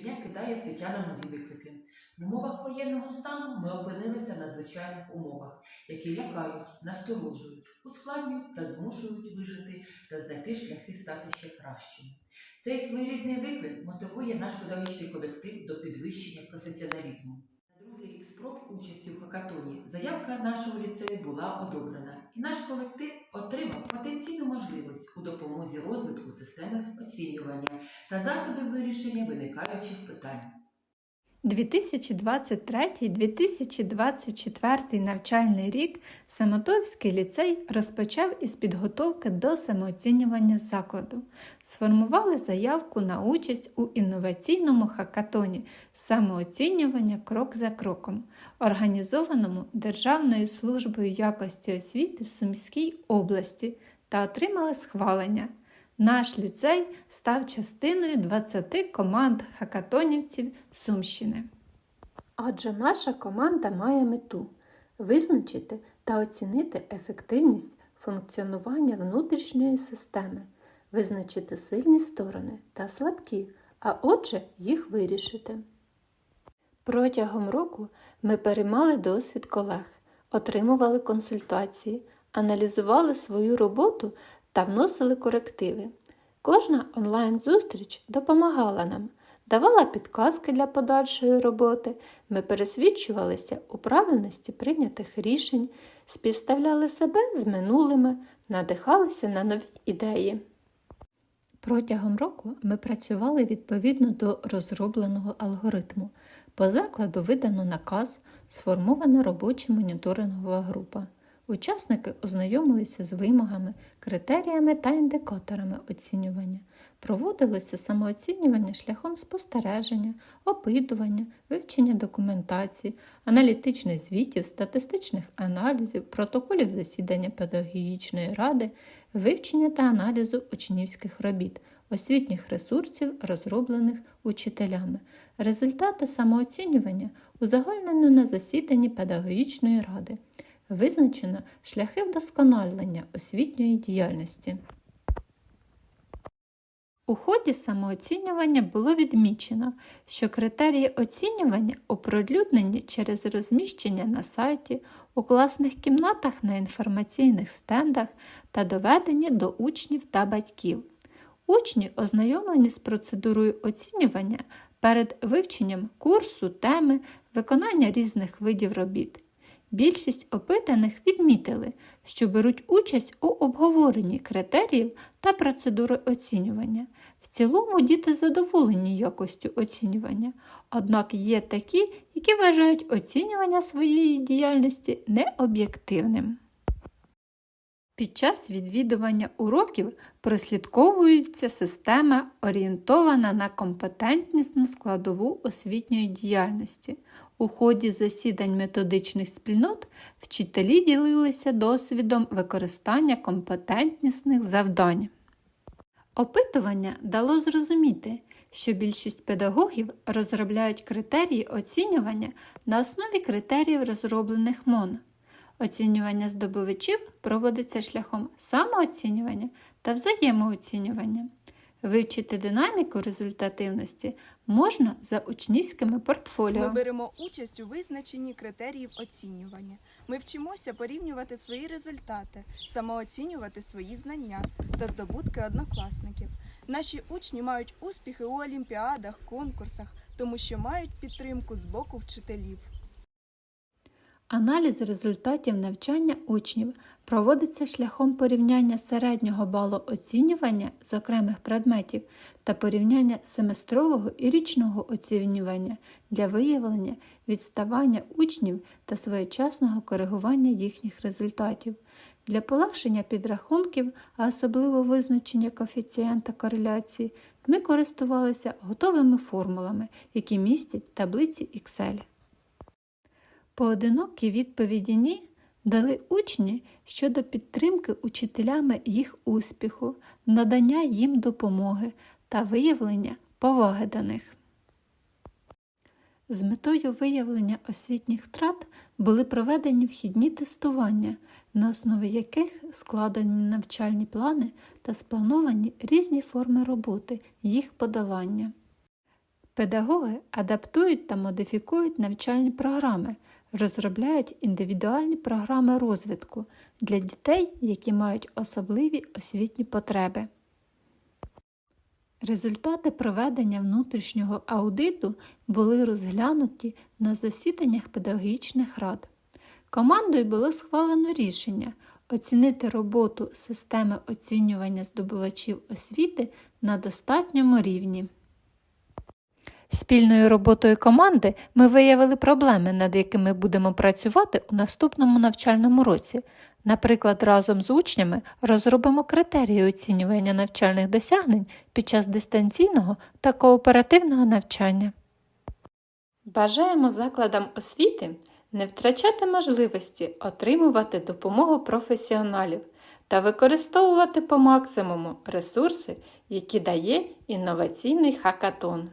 щодня кидає світянам нові виклики. В умовах воєнного стану ми опинилися на звичайних умовах, які лякають, насторожують, ускладнюють та змушують вижити та знайти шляхи стати ще кращими. Цей своєрідний виклик мотивує наш педагогічний колектив до підвищення професіоналізму. Спроб участі в хакатоні заявка нашого ліцею була одобрена, і наш колектив отримав потенційну можливість у допомозі розвитку системи оцінювання та засоби вирішення виникаючих питань. 2023-2024 навчальний рік Самотовський ліцей розпочав із підготовки до самооцінювання закладу. Сформували заявку на участь у інноваційному хакатоні самооцінювання крок за кроком, організованому Державною службою якості освіти в Сумській області та отримали схвалення. Наш ліцей став частиною 20 команд хакатонівців Сумщини. Адже наша команда має мету визначити та оцінити ефективність функціонування внутрішньої системи, визначити сильні сторони та слабкі, а отже, їх вирішити. Протягом року ми переймали досвід колег, отримували консультації, аналізували свою роботу та вносили корективи. Кожна онлайн-зустріч допомагала нам, давала підказки для подальшої роботи, ми пересвідчувалися у правильності прийнятих рішень, співставляли себе з минулими, надихалися на нові ідеї. Протягом року ми працювали відповідно до розробленого алгоритму. По закладу видано наказ, сформована робоча моніторингова група. Учасники ознайомилися з вимогами, критеріями та індикаторами оцінювання. Проводилося самооцінювання шляхом спостереження, опитування, вивчення документації, аналітичних звітів, статистичних аналізів, протоколів засідання педагогічної ради, вивчення та аналізу учнівських робіт, освітніх ресурсів, розроблених учителями. Результати самооцінювання узагальнено на засіданні педагогічної ради. Визначено шляхи вдосконалення освітньої діяльності. У ході самооцінювання було відмічено, що критерії оцінювання оприлюднені через розміщення на сайті, у класних кімнатах на інформаційних стендах та доведені до учнів та батьків. Учні ознайомлені з процедурою оцінювання перед вивченням курсу, теми, виконання різних видів робіт. Більшість опитаних відмітили, що беруть участь у обговоренні критеріїв та процедури оцінювання. В цілому діти задоволені якостю оцінювання, однак є такі, які вважають оцінювання своєї діяльності необ'єктивним. Під час відвідування уроків прослідковується система, орієнтована на компетентнісну складову освітньої діяльності. У ході засідань методичних спільнот вчителі ділилися досвідом використання компетентнісних завдань. Опитування дало зрозуміти, що більшість педагогів розробляють критерії оцінювання на основі критеріїв, розроблених МОН. Оцінювання здобувачів проводиться шляхом самооцінювання та взаємооцінювання. Вивчити динаміку результативності можна за учнівськими Ми беремо участь у визначенні критеріїв оцінювання. Ми вчимося порівнювати свої результати, самооцінювати свої знання та здобутки однокласників. Наші учні мають успіхи у олімпіадах, конкурсах, тому що мають підтримку з боку вчителів. Аналіз результатів навчання учнів проводиться шляхом порівняння середнього балу оцінювання з окремих предметів та порівняння семестрового і річного оцінювання для виявлення відставання учнів та своєчасного коригування їхніх результатів. Для полегшення підрахунків, а особливо визначення коефіцієнта кореляції, ми користувалися готовими формулами, які містять таблиці Excel. Поодинокі відповіді «ні» дали учні щодо підтримки учителями їх успіху, надання їм допомоги та виявлення поваги до них. З метою виявлення освітніх втрат були проведені вхідні тестування, на основі яких складені навчальні плани та сплановані різні форми роботи, їх подолання. Педагоги адаптують та модифікують навчальні програми, розробляють індивідуальні програми розвитку для дітей, які мають особливі освітні потреби. Результати проведення внутрішнього аудиту були розглянуті на засіданнях педагогічних рад. Командою було схвалено рішення оцінити роботу системи оцінювання здобувачів освіти на достатньому рівні. Спільною роботою команди ми виявили проблеми, над якими будемо працювати у наступному навчальному році. Наприклад, разом з учнями розробимо критерії оцінювання навчальних досягнень під час дистанційного та кооперативного навчання. Бажаємо закладам освіти не втрачати можливості отримувати допомогу професіоналів та використовувати по максимуму ресурси, які дає інноваційний хакатон.